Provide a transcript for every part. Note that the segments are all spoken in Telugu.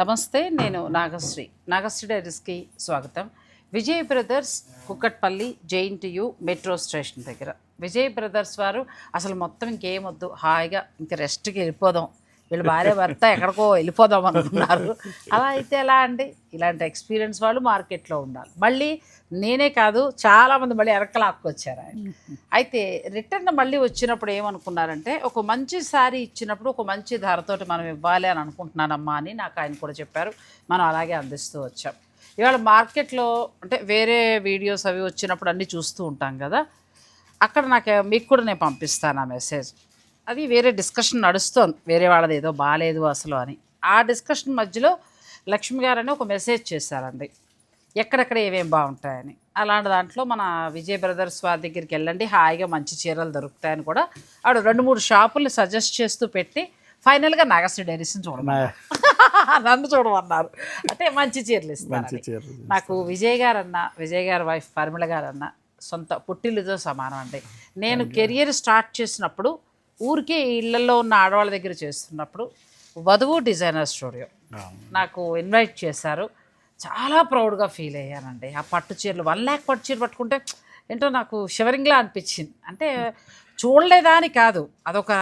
నమస్తే నేను నాగశ్రీ. నాగశ్రీ డైరీస్కి స్వాగతం. Vijay Brothers Kukatpally JNTU metro station దగ్గర. విజయ్ బ్రదర్స్ వారు అసలు మొత్తం ఇంకేం వద్దు హాయిగా ఇంక రెస్ట్కి వెళ్ళిపోదాం. వీళ్ళు భార్య భర్త ఎక్కడికో వెళ్ళిపోదాం అనుకున్నారు. అలా అయితే ఎలా అండి? ఇలాంటి ఎక్స్పీరియన్స్ వాళ్ళు మార్కెట్లో ఉండాలి. మళ్ళీ నేనే కాదు చాలామంది మళ్ళీ ఎరకలాక్కొచ్చారు ఆయన. అయితే రిటర్న్ మళ్ళీ వచ్చినప్పుడు ఏమనుకున్నారంటే ఒక మంచి శారీ ఇచ్చినప్పుడు ఒక మంచి ధరతోటి మనం ఇవ్వాలి అని అనుకుంటున్నానమ్మా అని నాకు ఆయన కూడా చెప్పారు. మనం అలాగే అందిస్తూ వచ్చాం. ఇవాళ మార్కెట్లో అంటే వేరే వీడియోస్ అవి వచ్చినప్పుడు అన్నీ చూస్తూ ఉంటాం కదా. అక్కడ నాకు మీకు కూడా నేను పంపిస్తాను ఆ మెసేజ్ అది వేరే డిస్కషన్ నడుస్తోంది. వేరే వాళ్ళది ఏదో బాగాలేదు అసలు అని. ఆ డిస్కషన్ మధ్యలో లక్ష్మి గారు అని ఒక మెసేజ్ చేశారండి. ఎక్కడెక్కడ ఏమేం బాగుంటాయని. అలాంటి దాంట్లో మన విజయ్ బ్రదర్స్ వారి దగ్గరికి వెళ్ళండి. హాయిగా మంచి చీరలు దొరుకుతాయని కూడా ఆవిడ రెండు మూడు షాపుల్ని సజెస్ట్ చేస్తూ పెట్టి ఫైనల్గా నాగశ్రీ డైరీస్ని చూడమన్నారు. నన్ను చూడమన్నారు. అంటే మంచి చీరలు ఇస్తారు నాకు విజయ్ గారు అన్న విజయ్ గారి వైఫ్ పరిమళ గారు అన్న సొంత పుట్టిల్లుతో సమానం అండి. నేను కెరియర్ స్టార్ట్ చేసినప్పుడు ఊరికే ఇళ్ళలో ఉన్న ఆడవాళ్ళ దగ్గర చేస్తున్నప్పుడు వధువు డిజైనర్ స్టూడియో నాకు ఇన్వైట్ చేశారు. చాలా ప్రౌడ్గా ఫీల్ అయ్యానండి. ఆ పట్టు చీరలు వన్ ల్యాక్ పట్టు చీర పట్టుకుంటే ఏంటో నాకు షివరింగ్లా అనిపించింది. అంటే చూడలేదా అని కాదు. అదొక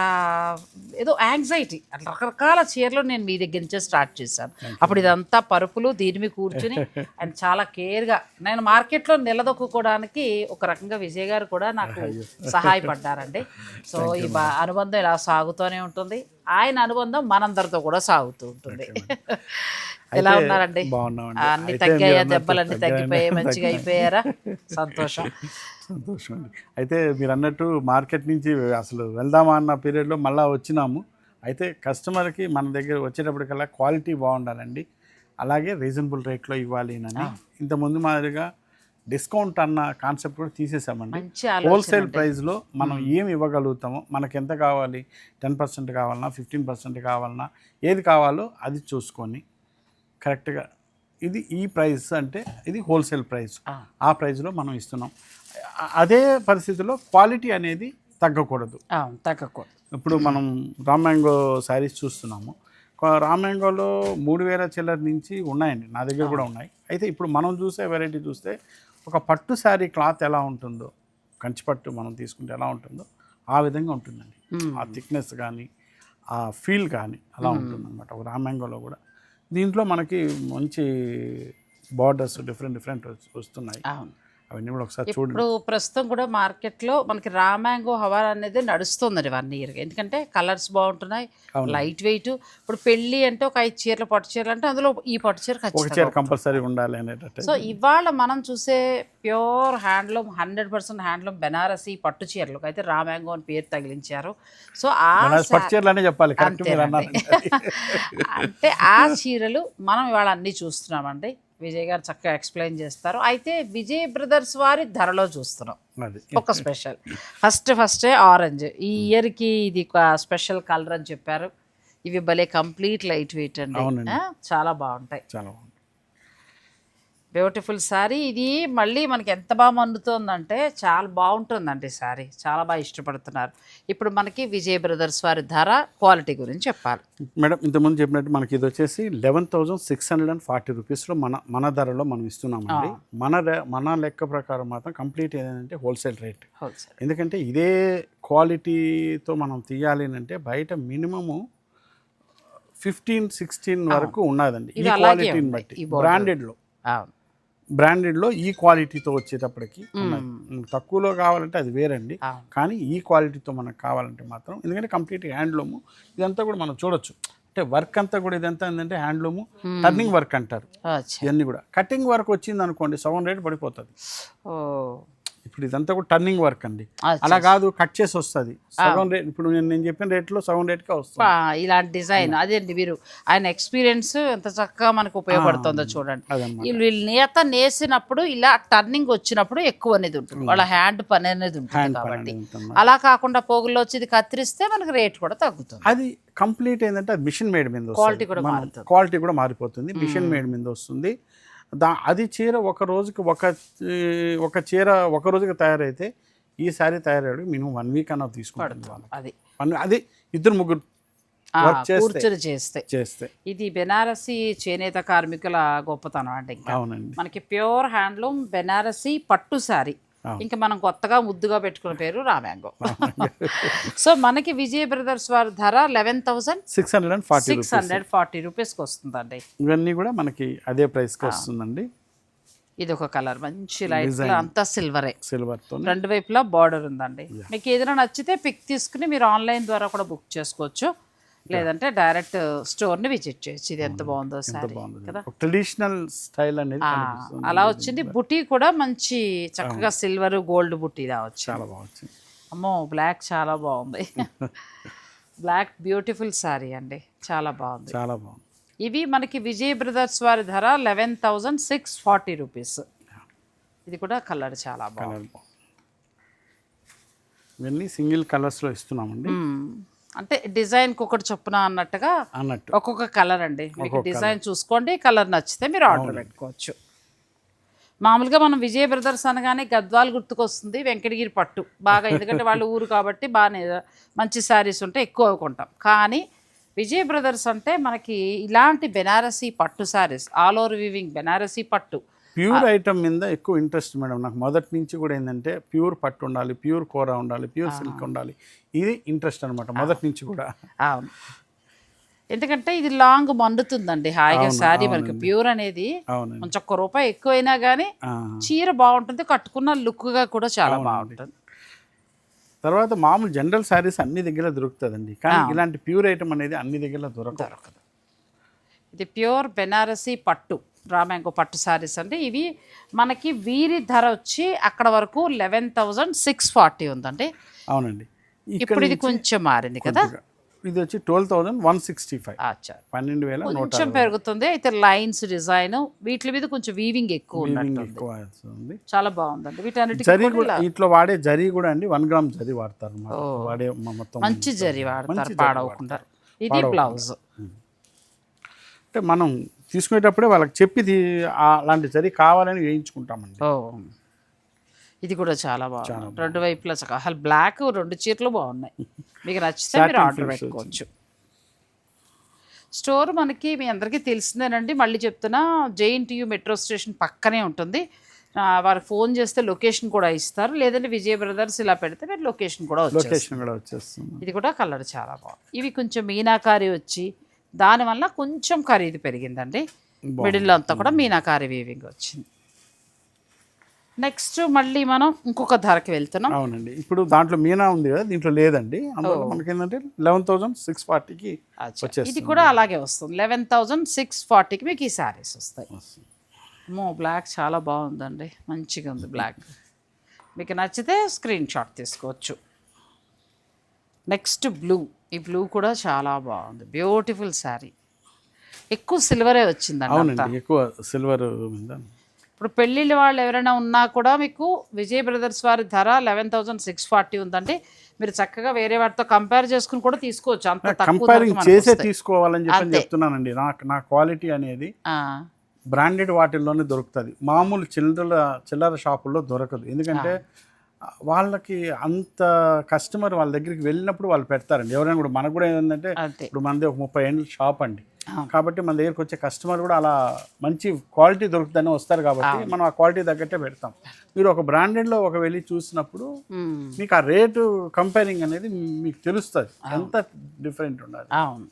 ఏదో యాంగ్జైటీ అట్లా రకరకాల చీరలు నేను మీ దగ్గర నుంచే స్టార్ట్ చేశాను. అప్పుడు ఇదంతా పరుపులు దీని మీద కూర్చుని అండ్ చాలా కేర్గా నేను మార్కెట్లో నిలదొక్కుకోవడానికి ఒక రకంగా విజయ్ గారు కూడా నాకు సహాయపడ్డారండి. సో ఈ అనుబంధం ఇలా సాగుతూనే ఉంటుంది. ఆయన అనుబంధం మనందరితో కూడా సాగుతూ ఉంటుంది. ఎలా ఉన్నారండి? అన్ని తగ్గాయా దెబ్బలన్నీ తగ్గిపోయాయి. మంచిగా అయిపోయారా? సంతోషం. సంతోషం అండి. అయితే మీరు అన్నట్టు మార్కెట్ నుంచి అసలు వెళ్దామా అన్న పీరియడ్లో మళ్ళీ వచ్చినాము. అయితే కస్టమర్కి మన దగ్గర వచ్చేటప్పటికల్లా క్వాలిటీ బాగుండాలండి. అలాగే రీజనబుల్ రేట్లో ఇవ్వాలి అని ఇంతకుముందు మాదిరిగా డిస్కౌంట్ అన్న కాన్సెప్ట్ కూడా తీసేసామండి. హోల్సేల్ ప్రైస్లో మనం ఏం ఇవ్వగలుగుతామో మనకి ఎంత కావాలి టెన్ పర్సెంట్ కావాలన్నా ఫిఫ్టీన్ పర్సెంట్ కావాలన్నా ఏది కావాలో అది చూసుకొని కరెక్ట్గా ఇది ఈ ప్రైస్ అంటే ఇది హోల్సేల్ ప్రైస్. ఆ. ప్రైస్లో మనం ఇస్తున్నాం. అదే పరిస్థితిలో క్వాలిటీ అనేది తగ్గకూడదు. తగ్గకూడదు. ఇప్పుడు మనం రామ్ మ్యాంగో శారీస్ చూస్తున్నాము. కొ- రామ్ మ్యాంగోలో మూడు వేల చిల్లర నుంచి ఉన్నాయండి నా దగ్గర కూడా ఉన్నాయి. అయితే ఇప్పుడు మనం చూసే వెరైటీ చూస్తే ఒక పట్టు శారీ క్లాత్ ఎలా ఉంటుందో కంచి పట్టు మనం తీసుకుంటే ఎలా ఉంటుందో ఆ విధంగా ఉంటుందండి. ఆ థిక్నెస్ కానీ ఆ ఫీల్ కానీ అలా ఉంటుందన్నమాట ఒక రామ్ మ్యాంగోలో కూడా. దీంట్లో మనకి మంచి బార్డర్స్ డిఫరెంట్ డిఫరెంట్ వస్తున్నాయి. అవన్నీ కూడా ఒకసారి చూడండి ఇప్పుడు ప్రస్తుతం కూడా మార్కెట్లో మనకి రామాంగో హవా అనేది నడుస్తుందండి వన్ ఇయర్ ఎందుకంటే కలర్స్ బాగుంటున్నాయి. Light weight. ఇప్పుడు పెళ్ళి అంటే ఒక ఐదు చీరలు పట్టు చీరలు అంటే అందులో ఈ పట్టు చీర ఒక చీర కంపల్సరీ ఉండాలి అనేటట్టు. సో ఇవాళ మనం చూసే pure handloom hundred percent handloom Banarasi పట్టు చీరలకు అయితే రామాంగో అని పేరు తగిలించారు. సో ఆ పట్టు చీరలనే చెప్పాలి అంటే ఆ చీరలు మనం ఇవాళ అన్నీ చూస్తున్నామండి. విజయ్ గారు చక్కగా ఎక్స్ప్లెయిన్ చేస్తారు. అయితే విజయ్ బ్రదర్స్ వారి ధరలో చూస్తున్నాం. ఒక స్పెషల్. ఫస్ట్ ఫస్టే ఆరెంజ్. ఈ ఇయర్కి ఇది ఒక స్పెషల్ కలర్ అని చెప్పారు. ఇవి భలే కంప్లీట్ లైట్ వెయిట్ అండి. చాలా బాగుంటాయి. బ్యూటిఫుల్ శారీ ఇది మళ్ళీ మనకి ఎంత బాగా మండుతోందంటే చాలా బాగుంటుందండి శారీ చాలా బాగా ఇష్టపడుతున్నారు. ఇప్పుడు మనకి విజయ్ బ్రదర్స్ వారి ధర క్వాలిటీ గురించి చెప్పాలి. మేడం ఇంతకుముందు చెప్పినట్టు మనకి ఇది వచ్చేసి eleven thousand six hundred and forty రూపీస్లో మన మన ధరలో మనం ఇస్తున్నామండి. మన మన లెక్క ప్రకారం మాత్రం కంప్లీట్ ఏదంటే హోల్సేల్ రేట్. హోల్సేల్. ఎందుకంటే ఇదే క్వాలిటీతో మనం తీయాలి అంటే బయట మినిమము ఫిఫ్టీన్ సిక్స్టీన్ వరకు ఉన్నదండి. ఈ క్వాలిటీని బట్టి. బ్రాండెడ్లో. అవును. బ్రాండెడ్లో ఈ క్వాలిటీతో వచ్చేటప్పటికి. తక్కువలో కావాలంటే అది వేరండి. కానీ ఈ క్వాలిటీతో మనకు కావాలంటే మాత్రం ఎందుకంటే కంప్లీట్ హ్యాండ్లూము ఇదంతా కూడా మనం చూడొచ్చు. అంటే వర్క్ అంతా కూడా ఇదంతా ఏంటంటే హ్యాండ్లూము టర్నింగ్ వర్క్ అంటారు. ఇవన్నీ కూడా. కటింగ్ వర్క్ వచ్చింది అనుకోండి సగం రేట్ పడిపోతుంది. ఓ. ఇప్పుడు ఇదంతా కూడా టర్నింగ్ వర్క్ అండి. అలా కాదు కట్ చేసి వస్తుంది. సగం రేట్ ఇప్పుడు నేను నేను చెప్పిన రేట్లో సగం రేట్కే వస్తుంది. ఇలాంటి డిజైన్. అదేంటి మీరు ఆయన ఎక్స్పీరియన్స్ ఎంత చక్కగా మనకు ఉపయోగపడుతుందో చూడండి. వీళ్ళు నేత నేసినప్పుడు ఇలా టర్నింగ్ వచ్చినప్పుడు ఎక్కువ అనేది ఉంటుంది. వాళ్ళ హ్యాండ్ పని అనేది ఉంటుంది కాబట్టి. అలా కాకుండా పోగుల్లో వచ్చి ఇది కత్తిరిస్తే మనకి రేట్ కూడా తగ్గుతుంది. అది కంప్లీట్ ఏంటంటే మిషన్ మేడ్ మీద Quality కూడా. క్వాలిటీ కూడా మారిపోతుంది. మిషన్ మేడ్ మీద వస్తుంది. దా అది చీర ఒక రోజుకి ఒక ఒక చీర ఒక రోజుకి తయారైతే ఈ శారీ తయారయ్యాడు. మినిమం వన్ వీక్ అన్న తీసుకుంటుంది వాళ్ళు అది. వన్ అది ఇద్దరు ముగ్గురు చేస్తే కూర్చుని చేస్తే. చేస్తే. ఇది బెనారసి చేనేత కార్మికుల గొప్పతనం ఇంకా. అవునండి. మనకి ప్యూర్ హ్యాండ్లూమ్ బెనారసి పట్టు అవును. ఇంకా మనం కొత్తగా ముద్దుగా పెట్టుకున్న పేరు రామ్యాంగో. సో మనకి విజయ్ బ్రదర్స్ వారి ధర eleven thousand six hundred and forty six hundred forty రూపీస్కి వస్తుందండి. ఇవన్నీ కూడా మనకి అదే ప్రైస్కి వస్తుందండి. ఇది ఒక కలర్ మంచి లైట్ అంతా సిల్వరే. సిల్వర్తో రెండు వైపులా బార్డర్ ఉందండి. మీకు ఏదైనా నచ్చితే పిక్ తీసుకుని మీరు ఆన్లైన్ ద్వారా కూడా బుక్ చేసుకోవచ్చు. లేదంటే డైరెక్ట్ స్టోర్ని విజిట్ చేయొచ్చు. ఇది ఎంత బాగుందో సారీ కదా. ట్రెడిషనల్ స్టైల్ అనేది. అలా వచ్చింది. బుటీ కూడా మంచి చక్కగా సిల్వర్ గోల్డ్ బుటీ రావచ్చు చాలా బాగుంది అమ్మో బ్లాక్ చాలా బాగుంది. బ్లాక్ బ్యూటిఫుల్ శారీ అండి. చాలా బాగుంది. చాలా బాగుంది. ఇవి మనకి విజయ్ బ్రదర్స్ వారి ధర eleven thousand six forty rupees. ఇది కూడా కలర్ చాలా బాగుంది. ఇవన్నీ సింగిల్ కలర్స్లో ఇస్తున్నామండి. అంటే డిజైన్కి ఒకటి చొప్పున అన్నట్టుగా అన్నట్టు. ఒక్కొక్క కలర్ అండి. మీకు డిజైన్ చూసుకోండి కలర్ నచ్చితే మీరు ఆర్డర్ పెట్టుకోవచ్చు. మామూలుగా మనం విజయ్ బ్రదర్స్ అనగానే గద్వాల్ గుర్తుకొస్తుంది వెంకటగిరి పట్టు. బాగా ఎందుకంటే వాళ్ళ ఊరు కాబట్టి బాగానే మంచి శారీస్ ఉంటే ఎక్కువ కొంటాం. కానీ విజయ్ బ్రదర్స్ అంటే మనకి ఇలాంటి బెనారసీ పట్టు saris all over weaving Banarasi పట్టు ప్యూర్ ఐటమ్ మీద ఎక్కువ ఇంట్రెస్ట్ మేడం. నాకు మొదటి నుంచి కూడా ఏంటంటే ప్యూర్ పట్టు ఉండాలి ప్యూర్ కూర ఉండాలి ప్యూర్ సిల్క్ ఉండాలి. ఇది ఇంట్రెస్ట్ అనమాట మొదటి నుంచి కూడా. అవును ఎందుకంటే ఇది లాంగ్ మండుతుందండి హాయిగా శారీ మనకి ప్యూర్ అనేది కొంచెం ఒక్క రూపాయి ఎక్కువైనా కానీ. చీర బాగుంటుంది కట్టుకున్న లుక్గా కూడా చాలా బాగుంటుంది. తర్వాత మామూలు జనరల్ శారీస్ అన్ని దగ్గర దొరుకుతుందండి. కానీ ఇలాంటి ప్యూర్ ఐటమ్ అనేది అన్ని దగ్గర దొరకదు. ఇది ప్యూర్ బెనారసీ పట్టు. రామాంగో పట్టు శారీస్ అండి. ఇవి మనకి వీరి ధర వచ్చి అక్కడ వరకు లెవెన్ థౌజండ్ సిక్స్ ఫార్టీ ఉందండి. అవునండి. ఇప్పుడు ఇది కొంచెం మారింది కదా. ఇది వచ్చి twelve thousand one sixty five పన్నెండు వేల కొంచెం పెరుగుతుంది. అయితే లైన్స్ డిజైన్ వీటి మీద కొంచెం వీవింగ్ ఎక్కువ వస్తుంది. చాలా బాగుందండి. వీటన్నిటికీ జరీ కూడా ఇట్లా వాడే జరీ కూడా అండి. వన్ గ్రామ్ జరీ వాడతారు. వాడే మొత్తం మంచి జరి వాడతారు పాడవకుండా. ఇది బ్లౌజ్. అంటే మనం తీసుకునేటప్పుడే వాళ్ళకి చెప్పి అలాంటి జరీ కావాలని వేయించుకుంటామండి. ఇది కూడా చాలా బాగుంది. రెండు వైపులా అసలు బ్లాక్ రెండు చీరలు బాగున్నాయి. మీకు నచ్చితే మీరు ఆర్డర్ పెట్టుకోవచ్చు. స్టోర్ మనకి మీ అందరికీ తెలిసిందేనండి. మళ్ళీ చెప్తున్నా జేఎన్టీయూ మెట్రో స్టేషన్ పక్కనే ఉంటుంది. వారికి ఫోన్ చేస్తే లొకేషన్ కూడా ఇస్తారు. లేదంటే విజయ్ బ్రదర్స్ ఇలా పెడితే మీరు లొకేషన్ కూడా లొకేషన్ కూడా వచ్చేస్తుంది. ఇది కూడా కలర్ చాలా బాగుంది. ఇవి కొంచెం మీనాకారి వచ్చి దానివల్ల కొంచెం ఖరీదు పెరిగిందండి. మిడిల్లో అంతా కూడా మీనాకారి వీవింగ్ వచ్చింది. నెక్స్ట్ మళ్ళీ మనం ఇంకొక ధరకి వెళ్తున్నాం. అవునండి. ఇప్పుడు దాంట్లో మీనా ఉంది కదా దీంట్లో లేదండి. అందువల్ల మనకి ఏంటంటే లెవెన్ థౌసండ్ సిక్స్ ఫార్టీకి. ఇది కూడా అలాగే వస్తుంది. లెవెన్ థౌజండ్ సిక్స్ ఫార్టీకి మీకు ఈ శారీస్ వస్తాయి. మో బ్లాక్ చాలా బాగుందండి. మంచిగా ఉంది బ్లాక్ మీకు నచ్చితే స్క్రీన్ షాట్ తీసుకోవచ్చు. Next blue. ఈ బ్లూ కూడా చాలా బాగుంది. బ్యూటిఫుల్ శారీ. ఎక్కువ సిల్వరే వచ్చిందండి అవునండి ఎక్కువ సిల్వర్ ఇప్పుడు పెళ్ళిళ్ళ వాళ్ళు ఎవరైనా ఉన్నా కూడా మీకు విజయ్ బ్రదర్స్ వారి ధర లెవెన్ థౌసండ్ సిక్స్ ఫార్టీ ఉందండి మీరు చక్కగా వేరే వాటితో కంపేర్ చేసుకుని కూడా తీసుకోవచ్చు. అంత కంపేరింగ్ చేసే. తీసుకోవాలని చెప్పి చెప్తున్నానండి. నాకు నా క్వాలిటీ అనేది బ్రాండెడ్ వాటిల్లోనే దొరుకుతుంది. మామూలు చిల్లర చిల్లర షాపుల్లో దొరకదు. ఎందుకంటే వాళ్ళకి అంత కస్టమర్ వాళ్ళ దగ్గరికి వెళ్ళినప్పుడు వాళ్ళు పెడతారండి. ఎవరైనా కూడా మనకు కూడా ఏంటంటే ఇప్పుడు మనది ఒక ముప్పై ఏళ్ళ షాప్ అండి. కాబట్టి మన దగ్గరికి వచ్చే కస్టమర్ కూడా అలా మంచి క్వాలిటీ దొరుకుతుందని వస్తారు కాబట్టి మనం ఆ క్వాలిటీ తగ్గట్టే పెడతాం. మీరు ఒక బ్రాండెడ్లో ఒక వెళ్ళి చూసినప్పుడు. మీకు ఆ రేటు కంపేరింగ్ అనేది మీకు తెలుస్తుంది. ఎంత డిఫరెంట్ ఉండాలి. అవును.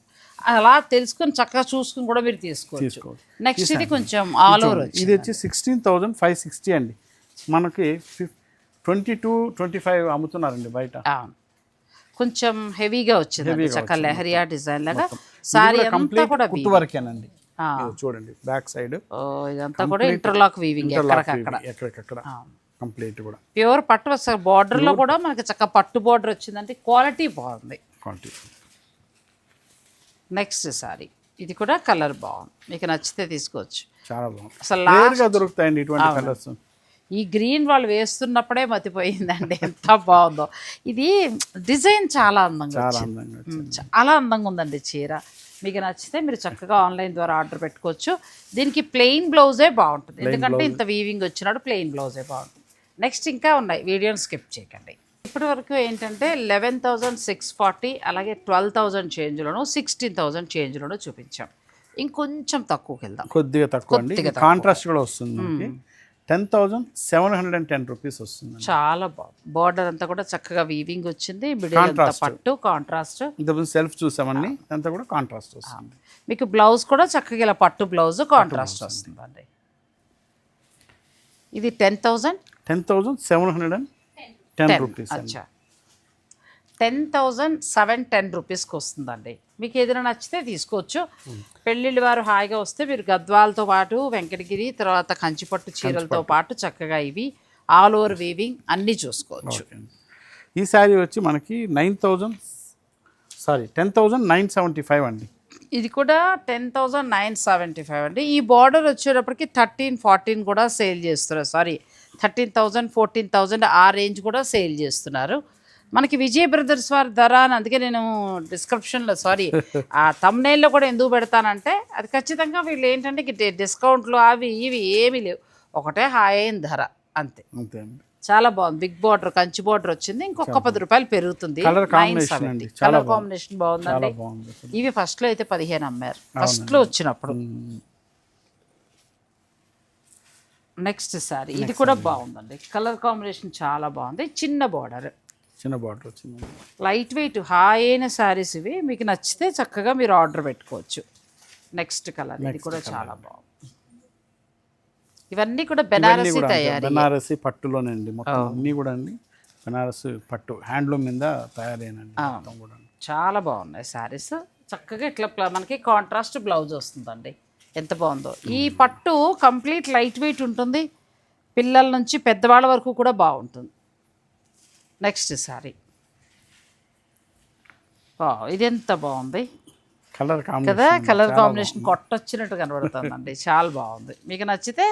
అలా తెలుసుకొని చక్కగా చూసుకుని కూడా మీరు తీసుకోవచ్చు. నెక్స్ట్ ఇది కొంచెం ఆల్ ఓవర్ ఇది వచ్చి సిక్స్టీన్ థౌజండ్ ఫైవ్ సిక్స్టీ అండి. మనకి ట్వంటీ టూ ట్వంటీ ఫైవ్ అమ్ముతున్నారండి బయట. కొంచెం హెవీగా వచ్చింది చక్కగా లెహరియా డిజైన్ లాగా. సారీ అంతా కంప్లీట్ కూడా కుట్టు వరకేనండి. చూడండి బ్యాక్ సైడ్ ఇదంతా కూడా ఇంటర్లాక్ వీవింగ్ ఎక్కడికక్కడ. కంప్లీట్ కూడా. ప్యూర్ పట్టు వస్తుంది border లో కూడా మనకి చక్కగా పట్టు బార్డర్ వచ్చిందంటే క్వాలిటీ బాగుంది. క్వాలిటీ నెక్స్ట్ సారీ ఇది కూడా కలర్ బాగుంది. మీకు నచ్చితే తీసుకోవచ్చు. చాలా బాగుంది. అసలు దొరుకుతాయండి ఇటువంటి కలర్స్ ఈ గ్రీన్ వాళ్ళు వేస్తున్నప్పుడే మతిపోయిందండి. ఎంత బాగుందో. ఇది డిజైన్ చాలా అందంగా చాలా. అందంగా ఉందండి చీర. మీకు నచ్చితే మీరు చక్కగా ఆన్లైన్ ద్వారా ఆర్డర్ పెట్టుకోవచ్చు. దీనికి ప్లెయిన్ బ్లౌజే బాగుంటుంది. ఎందుకంటే ఇంత వీవింగ్ వచ్చినాడు ప్లెయిన్ బ్లౌజే బాగుంటుంది. నెక్స్ట్ ఇంకా ఉన్నాయి. వీడియోని స్కిప్ చేయకండి. ఇప్పటి వరకు ఏంటంటే లెవెన్ థౌజండ్ సిక్స్ ఫార్టీ అలాగే ట్వెల్వ్ థౌజండ్ చేంజ్లోను సిక్స్టీన్ థౌజండ్ చేంజ్లోను చూపించాం. ఇంకొంచెం తక్కువకి వెళ్దాం. కొద్దిగా తక్కువ కాంట్రాస్ట్ కూడా వస్తుంది ten thousand seven hundred and ten rupees వస్తుంది చాలా బాగుంది బార్డర్ అంతా కూడా చక్కగా వీవింగ్ వచ్చింది. పట్టు కాంట్రాస్ట్ ఇంతకుముందు సెల్ఫ్ చూసామండి అంతా కూడా కాంట్రాస్ట్ వస్తుంది. మీకు బ్లౌజ్ కూడా చక్కగా ఇలా పట్టు బ్లౌజ్ కాంట్రాస్ట్ వస్తుందండి. ఇది ten thousand? Ten thousand seven hundred and ten rupees అచ్చా. టెన్ థౌజండ్ సెవెన్ టెన్ రూపీస్కి వస్తుందండి మీకు ఏదైనా నచ్చితే తీసుకోవచ్చు. పెళ్ళిళ్ళు వారు హాయిగా వస్తే మీరు గద్వాలతో పాటు వెంకటగిరి తర్వాత కంచిపట్టు చీరలతో పాటు చక్కగా ఇవి ఆల్ ఓవర్ వీవింగ్ అన్నీ చూసుకోవచ్చు. ఈ శారీ వచ్చి మనకి nine thousand sorry ten thousand nine seventy five అండి. ఇది కూడా ten thousand nine seventy five అండి. ఈ బార్డర్ వచ్చేటప్పటికి థర్టీన్ ఫార్టీన్ కూడా సేల్ చేస్తున్నారు. Sorry thirteen thousand fourteen thousand ఆ రేంజ్ కూడా సేల్ చేస్తున్నారు. మనకి విజయ్ బ్రదర్స్ వారి ధర అని అందుకే నేను డిస్క్రిప్షన్లో సారీ ఆ తమ్నేల్లో కూడా ఎందుకు పెడతానంటే అది ఖచ్చితంగా వీళ్ళు ఏంటంటే డిస్కౌంట్లు అవి ఇవి ఏమీ లేవు. ఒకటే హాయ్ అయిన ధర అంతే. చాలా బాగుంది. బిగ్ బార్డర్ కంచి బార్డర్ వచ్చింది. ఇంకొక పది రూపాయలు పెరుగుతుంది. కలర్. కాంబినేషన్ బాగుందండి. ఇవి ఫస్ట్లో అయితే పదిహేను అమ్మారు. ఫస్ట్లో వచ్చినప్పుడు. నెక్స్ట్ సారీ ఇది కూడా బాగుందండి. కలర్ కాంబినేషన్ చాలా బాగుంది. చిన్న బార్డర్ చిన్న బాటిల్ వచ్చింది లైట్ వెయిట్ హాయ్ అయిన శారీస్ ఇవి. మీకు నచ్చితే చక్కగా మీరు ఆర్డర్ పెట్టుకోవచ్చు. నెక్స్ట్ కలర్ ఇది కూడా చాలా బాగుంది. ఇవన్నీ కూడా బెనారసీ. తయారీ. బెనారసి పట్టులోనే అండి మొత్తం అన్నీ కూడా అండి. బెనారసి పట్టు హ్యాండ్లూమ్ మీద తయారైనండి మొత్తం కూడా చాలా బాగున్నాయి శారీస్. చక్కగా ఇట్లా మనకి కాంట్రాస్ట్ బ్లౌజ్ వస్తుందండి. ఎంత బాగుందో. ఈ పట్టు కంప్లీట్ లైట్ వెయిట్ ఉంటుంది. పిల్లల నుంచి పెద్దవాళ్ళ వరకు కూడా బాగుంటుంది. నెక్స్ట్ శారీ ఇది ఎంత బాగుంది? కలర్ కదా కలర్ కాంబినేషన్ కొట్టొచ్చినట్టు కనబడుతుందండి. చాలా బాగుంది. మీకు నచ్చితే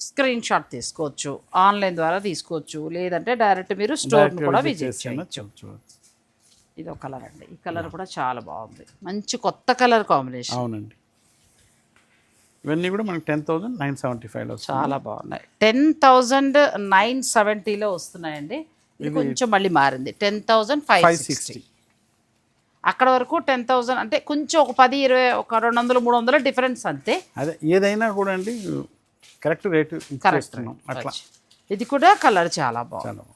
స్క్రీన్ షాట్ తీసుకోవచ్చు ఆన్లైన్ ద్వారా తీసుకోవచ్చు లేదంటే డైరెక్ట్ మీరు స్టోర్ కూడా విజిట్ చేయొచ్చు. ఇది ఒక కలర్ అండి. ఈ కలర్ కూడా చాలా బాగుంది. మంచి కొత్త కలర్ కాంబినేషన్ అవునండి. ఇవన్నీ కూడా మనకి టెన్ థౌజండ్ నైన్ సెవెంటీ ఫైవ్లో చాలా బాగున్నాయి. టెన్ థౌజండ్ నైన్ సెవెంటీలో వస్తున్నాయండి. ఇది కొంచెం మళ్ళీ మారింది. టెన్ థౌజండ్ ఫైవ్ సిక్స్టీ అక్కడ వరకు టెన్ థౌజండ్ అంటే కొంచెం ఒక పది ఇరవై ఒక రెండు వందలు మూడు వందల డిఫరెన్స్ అంతే. అదే ఏదైనా కూడా అండి కరెక్ట్ రేటు ఇచ్చేస్తున్నాం. అట్లా. ఇది కూడా కలర్ చాలా బాగుంది.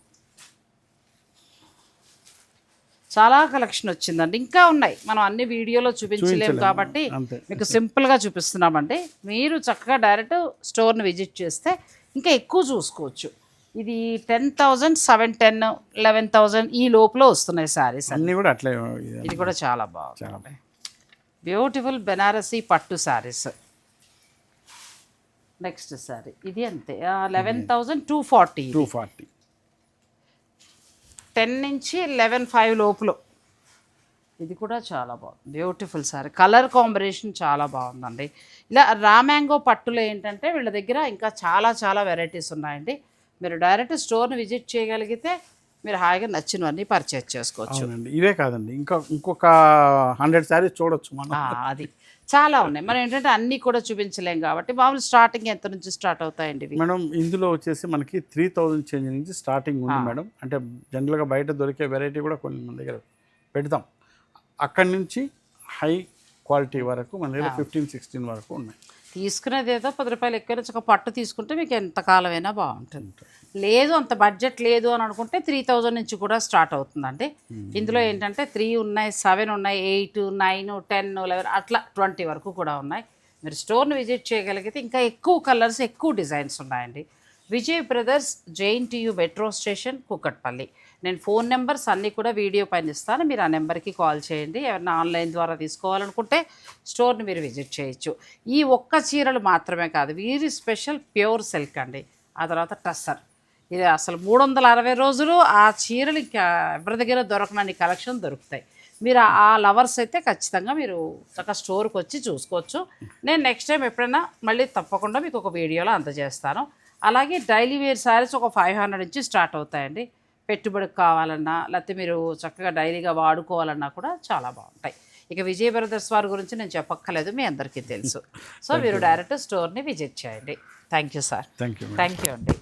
చాలా కలెక్షన్ వచ్చిందండి. ఇంకా ఉన్నాయి. మనం అన్ని వీడియోలో చూపించలేము. కాబట్టి. మీకు సింపుల్గా చూపిస్తున్నామండి. మీరు చక్కగా డైరెక్ట్ స్టోర్ని విజిట్ చేస్తే ఇంకా ఎక్కువ చూసుకోవచ్చు. ఇది ten thousand seven ten eleven thousand ఈ లోపల వస్తున్నాయి శారీస్ అన్నీ. కూడా అట్లే ఇది- కూడా చాలా బాగుంది. బ్యూటిఫుల్ బెనారసీ పట్టు శారీస్ నెక్స్ట్ శారీ ఇది అంతే. Eleven thousand two forty two forty ten నుంచి లెవెన్ ఫైవ్ లోపల. ఇది కూడా చాలా బాగుంది. బ్యూటిఫుల్ సారీ కలర్ కాంబినేషన్ చాలా బాగుందండి. ఇలా రామ్యాంగో పట్టులో ఏంటంటే వీళ్ళ దగ్గర ఇంకా చాలా చాలా వెరైటీస్ ఉన్నాయండి. మీరు డైరెక్ట్ స్టోర్ని విజిట్ చేయగలిగితే మీరు హాయిగా నచ్చినవన్నీ పర్చేస్ చేసుకోవచ్చు. ఇవే కాదండి. ఇంకా ఇంకొక హండ్రెడ్ శారీస్ చూడొచ్చు మనం. అది. చాలా ఉన్నాయి. మనం ఏంటంటే అన్నీ కూడా చూపించలేం కాబట్టి మామూలు స్టార్టింగ్ ఎంత నుంచి స్టార్ట్ అవుతాయండి మేడం ఇందులో వచ్చేసి మనకి త్రీ థౌజండ్ చేంజ్ నుంచి స్టార్టింగ్ ఉంది మేడం. అంటే జనరల్గా బయట దొరికే వెరైటీ కూడా కొన్ని మన దగ్గర పెడతాం. అక్కడి నుంచి హై క్వాలిటీ వరకు మన దగ్గర ఫిఫ్టీన్ సిక్స్టీన్ వరకు ఉన్నాయి. తీసుకునేది ఏదో పది రూపాయలు ఎక్కువ నుంచి ఒక పట్టు తీసుకుంటే మీకు ఎంత కాలమైనా బాగుంటుంది. లేదు అంత బడ్జెట్ లేదు అని అనుకుంటే త్రీ థౌజండ్ నుంచి కూడా స్టార్ట్ అవుతుందండి. ఇందులో ఏంటంటే త్రీ ఉన్నాయి సెవెన్ ఉన్నాయి ఎయిట్ నైన్ టెన్ లెవెన్ అట్లా ట్వంటీ వరకు కూడా ఉన్నాయి. మీరు స్టోర్ని విజిట్ చేయగలిగితే ఇంకా ఎక్కువ కలర్స్ ఎక్కువ డిజైన్స్ ఉన్నాయండి. Vijay Brothers JNTU metro station Kukatpally నేను ఫోన్ నెంబర్స్ అన్నీ కూడా వీడియో పైన ఇస్తాను. మీరు ఆ నెంబర్కి కాల్ చేయండి. ఎవరైనా ఆన్లైన్ ద్వారా తీసుకోవాలనుకుంటే స్టోర్ని మీరు విజిట్ చేయొచ్చు. ఈ ఒక్క చీరలు మాత్రమే కాదు వీరి స్పెషల్ ప్యూర్ సిల్క్ అండి. ఆ తర్వాత టస్సర్. ఇది అసలు మూడు వందల అరవై రోజులు ఆ చీరలు ఇంకా ఎవరి దగ్గర దొరకనని కలెక్షన్ దొరుకుతాయి. మీరు ఆ- లవర్స్ అయితే ఖచ్చితంగా మీరు ఒక స్టోర్కి వచ్చి చూసుకోవచ్చు. నేను నెక్స్ట్ టైం ఎప్పుడైనా మళ్ళీ తప్పకుండా మీకు ఒక వీడియోలో అందజేస్తాను. అలాగే డైలీ వేర్ శారీస్ ఒక ఫైవ్ హండ్రెడ్ నుంచి స్టార్ట్ అవుతాయండి. పెట్టుబడికి కావాలన్నా లేకపోతే మీరు చక్కగా డైలీగా వాడుకోవాలన్నా కూడా చాలా బాగుంటాయి. ఇక విజయ బ్రదర్స్ వారి గురించి నేను చెప్పక్కర్లేదు మీ అందరికీ తెలుసు. సో మీరు డైరెక్ట్ స్టోర్ని విజిట్ చేయండి. Thank you sir. Thank you thank you అండి.